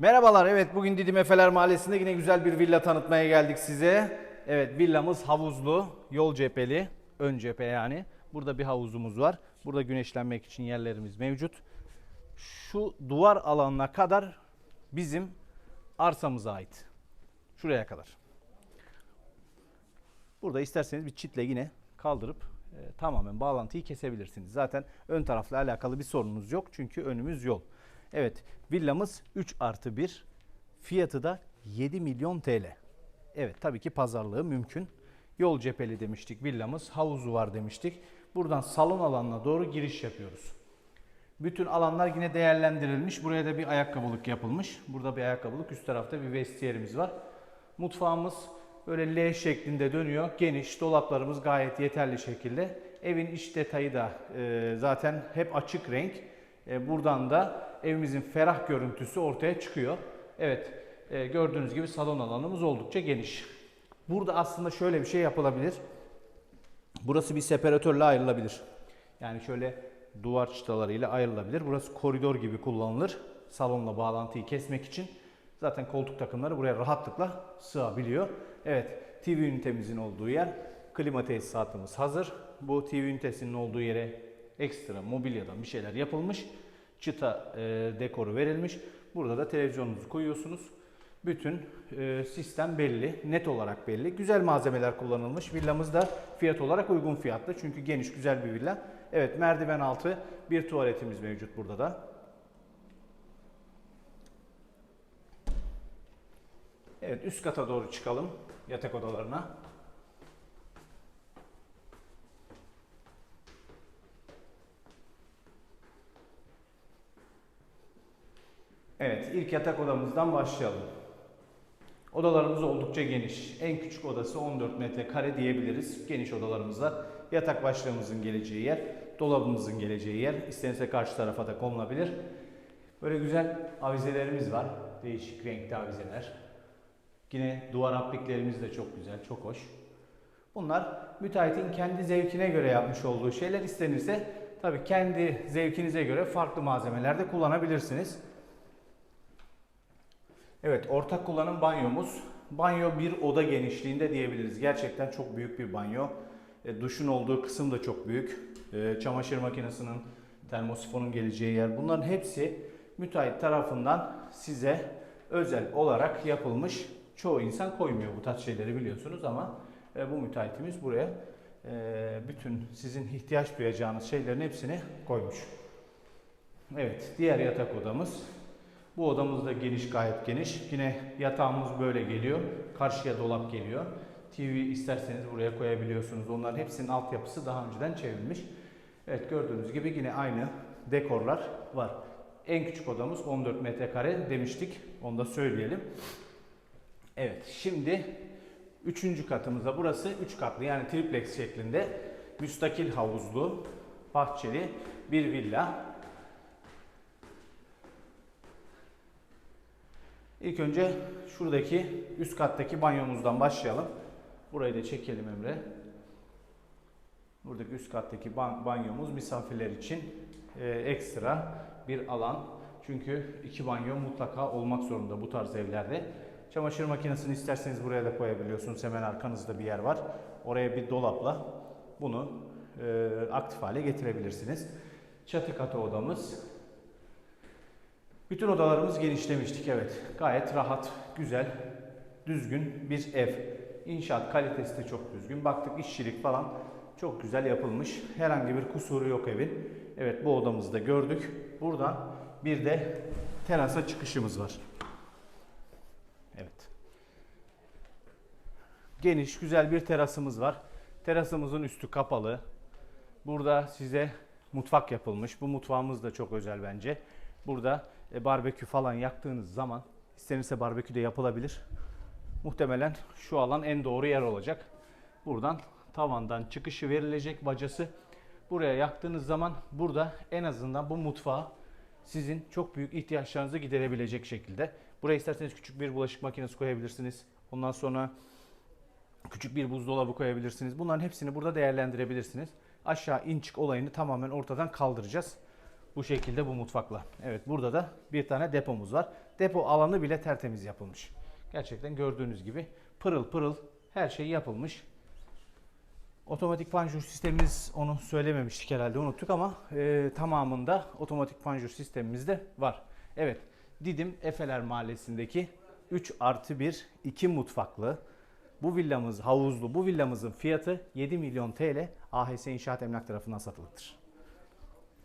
Merhabalar. Evet bugün Didim Efeler Mahallesi'nde yine güzel bir villa tanıtmaya geldik size. Evet villamız havuzlu, yol cepheli, ön cephe yani. Burada bir havuzumuz var. Burada güneşlenmek için yerlerimiz mevcut. Şu duvar alanına kadar bizim arsamıza ait. Şuraya kadar. Burada isterseniz bir çitle yine kaldırıp e, tamamen bağlantıyı kesebilirsiniz. Zaten ön tarafla alakalı bir sorunumuz yok çünkü önümüz yol. Evet villamız 3 artı 1 fiyatı da 7 milyon TL. Evet tabii ki pazarlığı mümkün. Yol cepheli demiştik villamız havuzu var demiştik. Buradan salon alanına doğru giriş yapıyoruz. Bütün alanlar yine değerlendirilmiş. Buraya da bir ayakkabılık yapılmış. Burada bir ayakkabılık, üst tarafta bir vestiyerimiz var. Mutfağımız böyle L şeklinde dönüyor. Geniş, dolaplarımız gayet yeterli şekilde. Evin iç detayı da e, zaten hep açık renk. E, buradan da evimizin ferah görüntüsü ortaya çıkıyor. Evet, e, gördüğünüz gibi salon alanımız oldukça geniş. Burada aslında şöyle bir şey yapılabilir. Burası bir separatörle ayrılabilir. Yani şöyle duvar çıtalarıyla ayrılabilir. Burası koridor gibi kullanılır. Salonla bağlantıyı kesmek için. Zaten koltuk takımları buraya rahatlıkla sığabiliyor. Evet, TV ünitemizin olduğu yer. Klima tesisatımız hazır. Bu TV ünitesinin olduğu yere ekstra mobilyadan bir şeyler yapılmış. Çıta e, dekoru verilmiş. Burada da televizyonunuzu koyuyorsunuz. Bütün e, sistem belli, net olarak belli. Güzel malzemeler kullanılmış. Villamız da fiyat olarak uygun fiyatlı. Çünkü geniş, güzel bir villa. Evet, merdiven altı bir tuvaletimiz mevcut burada da. Evet, üst kata doğru çıkalım. Yatak odalarına. Evet, ilk yatak odamızdan başlayalım. Odalarımız oldukça geniş. En küçük odası 14 metrekare diyebiliriz. Geniş odalarımızda yatak başlığımızın geleceği yer, dolabımızın geleceği yer. İstenirse karşı tarafa da konulabilir. Böyle güzel avizelerimiz var. Değişik renkli avizeler. Yine duvar apliklerimiz de çok güzel, çok hoş. Bunlar müteahhitin kendi zevkine göre yapmış olduğu şeyler. İstenirse tabii kendi zevkinize göre farklı malzemeler de kullanabilirsiniz. Evet, ortak kullanım banyomuz. Banyo bir oda genişliğinde diyebiliriz. Gerçekten çok büyük bir banyo. E, duşun olduğu kısım da çok büyük. E, çamaşır makinesinin, termosifonun geleceği yer. Bunların hepsi müteahhit tarafından size özel olarak yapılmış. Çoğu insan koymuyor bu tarz şeyleri biliyorsunuz ama e, bu müteahhitimiz buraya e, bütün sizin ihtiyaç duyacağınız şeylerin hepsini koymuş. Evet, diğer yatak odamız. Bu odamız da geniş, gayet geniş. Yine yatağımız böyle geliyor. Karşıya dolap geliyor. TV isterseniz buraya koyabiliyorsunuz. Onların hepsinin altyapısı daha önceden çevrilmiş. Evet gördüğünüz gibi yine aynı dekorlar var. En küçük odamız 14 metrekare demiştik. Onu da söyleyelim. Evet şimdi üçüncü katımızda burası 3 katlı yani triplex şeklinde müstakil havuzlu bahçeli bir villa. İlk önce şuradaki üst kattaki banyomuzdan başlayalım. Burayı da çekelim Emre. Buradaki üst kattaki ban- banyomuz misafirler için e, ekstra bir alan. Çünkü iki banyo mutlaka olmak zorunda bu tarz evlerde. Çamaşır makinesini isterseniz buraya da koyabiliyorsunuz. Hemen arkanızda bir yer var. Oraya bir dolapla bunu e, aktif hale getirebilirsiniz. Çatı katı odamız. Bütün odalarımız genişlemiştik evet. Gayet rahat, güzel, düzgün bir ev. İnşaat kalitesi de çok düzgün. Baktık işçilik falan çok güzel yapılmış. Herhangi bir kusuru yok evin. Evet bu odamızı da gördük. Buradan bir de terasa çıkışımız var. Evet. Geniş, güzel bir terasımız var. Terasımızın üstü kapalı. Burada size mutfak yapılmış. Bu mutfağımız da çok özel bence. Burada e, barbekü falan yaktığınız zaman istenirse barbekü de yapılabilir. Muhtemelen şu alan en doğru yer olacak. Buradan tavandan çıkışı verilecek bacası. Buraya yaktığınız zaman burada en azından bu mutfağı sizin çok büyük ihtiyaçlarınızı giderebilecek şekilde. Buraya isterseniz küçük bir bulaşık makinesi koyabilirsiniz. Ondan sonra küçük bir buzdolabı koyabilirsiniz. Bunların hepsini burada değerlendirebilirsiniz. Aşağı in çık olayını tamamen ortadan kaldıracağız. Bu şekilde bu mutfakla. Evet burada da bir tane depomuz var. Depo alanı bile tertemiz yapılmış. Gerçekten gördüğünüz gibi pırıl pırıl her şey yapılmış. Otomatik panjur sistemimiz onu söylememiştik herhalde unuttuk ama e, tamamında otomatik panjur sistemimiz de var. Evet Didim Efeler Mahallesi'ndeki 3 artı 1 2 mutfaklı bu villamız havuzlu bu villamızın fiyatı 7 milyon TL AHS İnşaat Emlak tarafından satılıktır.